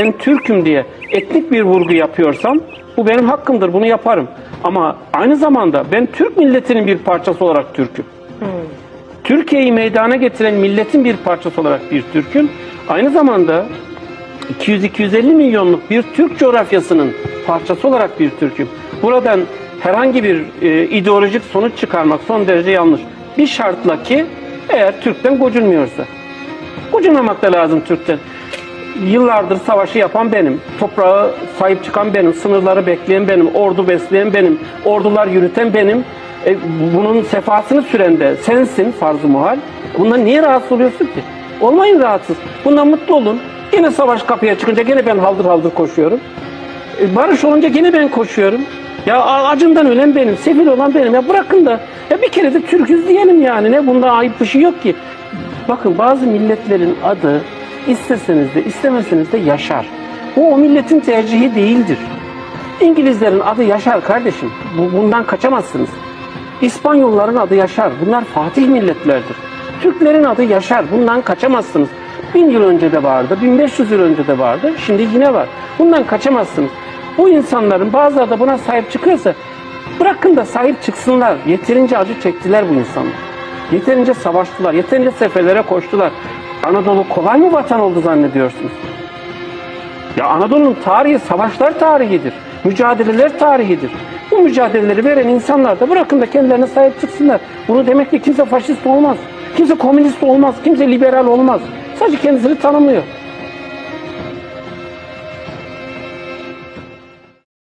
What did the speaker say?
Ben Türk'üm diye etnik bir vurgu yapıyorsam bu benim hakkımdır bunu yaparım. Ama aynı zamanda ben Türk milletinin bir parçası olarak Türk'üm. Türkiye'yi meydana getiren milletin bir parçası olarak bir Türk'üm. Aynı zamanda 200-250 milyonluk bir Türk coğrafyasının parçası olarak bir Türk'üm. Buradan herhangi bir e, ideolojik sonuç çıkarmak son derece yanlış. Bir şartla ki eğer Türk'ten gocunmuyorsa. Gocunmamak da lazım Türk'ten. Yıllardır savaşı yapan benim, toprağa sahip çıkan benim, sınırları bekleyen benim, ordu besleyen benim, ordular yürüten benim. E, bunun sefasını süren de sensin farz-ı muhal. Bundan niye rahatsız oluyorsun ki? Olmayın rahatsız. Bundan mutlu olun. Yine savaş kapıya çıkınca gene ben haldır haldır koşuyorum. E, barış olunca yine ben koşuyorum. Ya acımdan ölen benim, sefil olan benim. Ya bırakın da ya bir kere de Türküz diyelim yani. Ne bunda ayıp bir şey yok ki. Bakın bazı milletlerin adı isteseniz de istemeseniz de yaşar. Bu o milletin tercihi değildir. İngilizlerin adı Yaşar kardeşim. Bu, bundan kaçamazsınız. İspanyolların adı Yaşar. Bunlar Fatih milletlerdir. Türklerin adı Yaşar. Bundan kaçamazsınız. Bin yıl önce de vardı, 1500 yıl önce de vardı. Şimdi yine var. Bundan kaçamazsınız. Bu insanların bazıları da buna sahip çıkıyorsa bırakın da sahip çıksınlar. Yeterince acı çektiler bu insanlar. Yeterince savaştılar, yeterince seferlere koştular. Anadolu kolay mı vatan oldu zannediyorsunuz? Ya Anadolu'nun tarihi savaşlar tarihidir. Mücadeleler tarihidir. Bu mücadeleleri veren insanlar da bırakın da kendilerine sahip çıksınlar. Bunu demek ki kimse faşist olmaz. Kimse komünist olmaz. Kimse liberal olmaz. Sadece kendisini tanımlıyor.